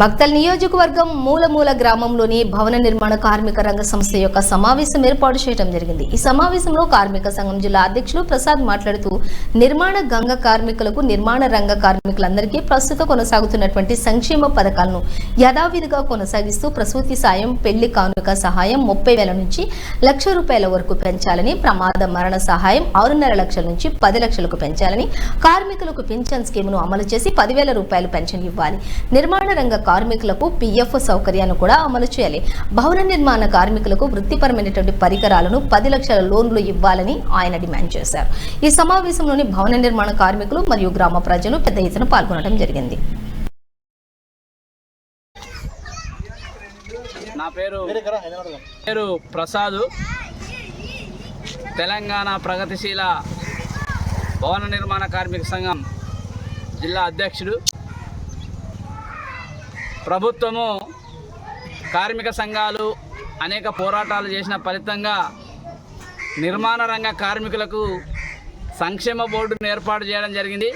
మక్తల్ నియోజకవర్గం మూలమూల గ్రామంలోని భవన నిర్మాణ కార్మిక రంగ సంస్థ యొక్క సమావేశం ఏర్పాటు చేయడం జరిగింది. ఈ సమావేశంలో కార్మిక సంఘం జిల్లా అధ్యక్షులు ప్రసాద్ మాట్లాడుతూ నిర్మాణ గంగ కార్మికులకు నిర్మాణ రంగ కార్మికులందరికీ ప్రస్తుత కొనసాగుతున్నటువంటి సంక్షేమ పథకాలను యథావిధిగా కొనసాగిస్తూ ప్రసూతి సాయం పెళ్ళి కానుక సహాయం ముప్పై వేల నుంచి లక్ష రూపాయల వరకు పెంచాలని ప్రమాద మరణ సహాయం ఆరున్నర లక్షల నుంచి పది లక్షలకు పెంచాలని కార్మికులకు పింఛన్ స్కీమ్ను అమలు చేసి పదివేల రూపాయలు పెన్షన్ ఇవ్వాలి. నిర్మాణ రంగ కార్మికులకు పిఎఫ్ సౌకర్యాన్ని కూడా అమలు చేయాలి. భవన నిర్మాణ కార్మికులకు వృత్తిపరమైనటువంటి పరికరాలను పది లక్షల లోన్లు ఇవ్వాలని ఆయన డిమాండ్ చేశారు. ఈ సమావేశంలోని భవన నిర్మాణ కార్మికులు మరియు గ్రామ ప్రజలు పెద్ద ఎత్తున పాల్గొనడం జరిగింది. నా పేరు పేరు తెలంగాణ ప్రగతిశీల భవన నిర్మాణ కార్మిక సంఘం జిల్లా అధ్యక్షుడు. ప్రభుత్వము కార్మిక సంఘాలు అనేక పోరాటాలు చేసిన ఫలితంగా నిర్మాణ రంగ కార్మికులకు సంక్షేమ బోర్డును ఏర్పాటు చేయడం జరిగింది.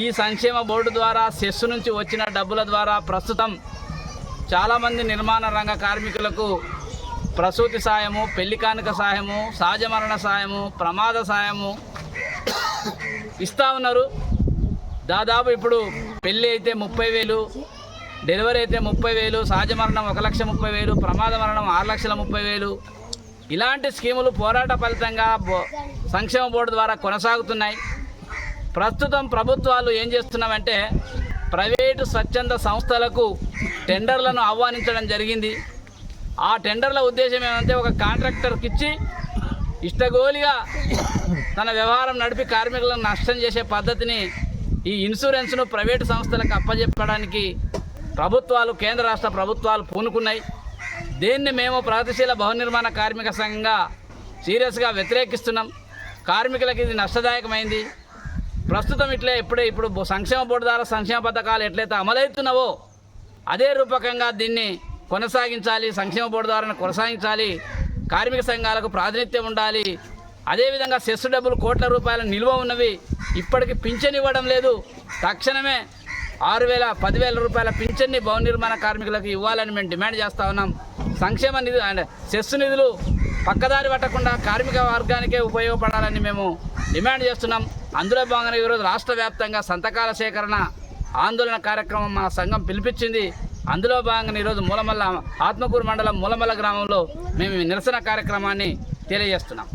ఈ సంక్షేమ బోర్డు ద్వారా సెస్సు నుంచి వచ్చిన డబ్బుల ద్వారా ప్రస్తుతం చాలామంది నిర్మాణ రంగ కార్మికులకు ప్రసూతి సాయము పెళ్ళి కానుక సాయము సహజ మరణ సాయము ప్రమాద సాయము ఇస్తూ ఉన్నారు. దాదాపు ఇప్పుడు పెళ్ళి అయితే ముప్పై వేలు డెలివరీ అయితే ముప్పై వేలు సహజ మరణం ఒక లక్ష ముప్పై వేలు ప్రమాద మరణం ఆరు లక్షల ముప్పై వేలు. ఇలాంటి స్కీములు పోరాట ఫలితంగా బో- సంక్షేమ బోర్డు ద్వారా కొనసాగుతున్నాయి. ప్రస్తుతం ప్రభుత్వాలు ఏం చేస్తున్నామంటే ప్రైవేటు స్వచ్ఛంద సంస్థలకు టెండర్లను ఆహ్వానించడం జరిగింది. ఆ టెండర్ల ఉద్దేశం ఏమంటే ఒక కాంట్రాక్టర్కి ఇచ్చి ఇష్టగోలిగా తన వ్యవహారం నడిపి కార్మికులను నష్టం చేసే పద్ధతిని ఈ ఇన్సూరెన్స్ను ప్రైవేటు సంస్థలకు అప్పజెప్పడానికి ప్రభుత్వాలు కేంద్ర రాష్ట్ర ప్రభుత్వాలు పూనుకున్నాయి. దీన్ని మేము ప్రగతిశీల భవన నిర్మాణ కార్మిక సంఘంగా సీరియస్గా వ్యతిరేకిస్తున్నాం. కార్మికులకు ఇది నష్టదాయకమైంది. ప్రస్తుతం ఇట్లే ఇప్పుడే ఇప్పుడు సంక్షేమ బోర్డు ద్వారా సంక్షేమ పథకాలు ఎట్లయితే అమలవుతున్నావో అదే రూపకంగా దీన్ని కొనసాగించాలి సంక్షేమ బోర్డు ద్వారా కొనసాగించాలి కార్మిక సంఘాలకు ప్రాతినిధ్యం ఉండాలి. అదేవిధంగా సెస్ డబ్బులు కోట్ల రూపాయల నిల్వ ఉన్నవి ఇప్పటికి పింఛన్ ఇవ్వడం లేదు. తక్షణమే ఆరు వేల పదివేల రూపాయల పింఛన్ని భవన నిర్మాణ కార్మికులకు ఇవ్వాలని మేము డిమాండ్ చేస్తా ఉన్నాం. సంక్షేమ నిధు అండ్ సెస్ నిధులు పక్కదారి పట్టకుండా కార్మిక వర్గానికే ఉపయోగపడాలని మేము డిమాండ్ చేస్తున్నాం. అందులో భాగంగా ఈరోజు రాష్ట్ర వ్యాప్తంగా సంతకాల సేకరణ ఆందోళన కార్యక్రమం మా సంఘం పిలిపించింది. అందులో భాగంగా ఈరోజు మూలమల్ల ఆత్మకూరు మండలం మూలమల్ల గ్రామంలో మేము నిరసన కార్యక్రమాన్ని తెలియజేస్తున్నాం.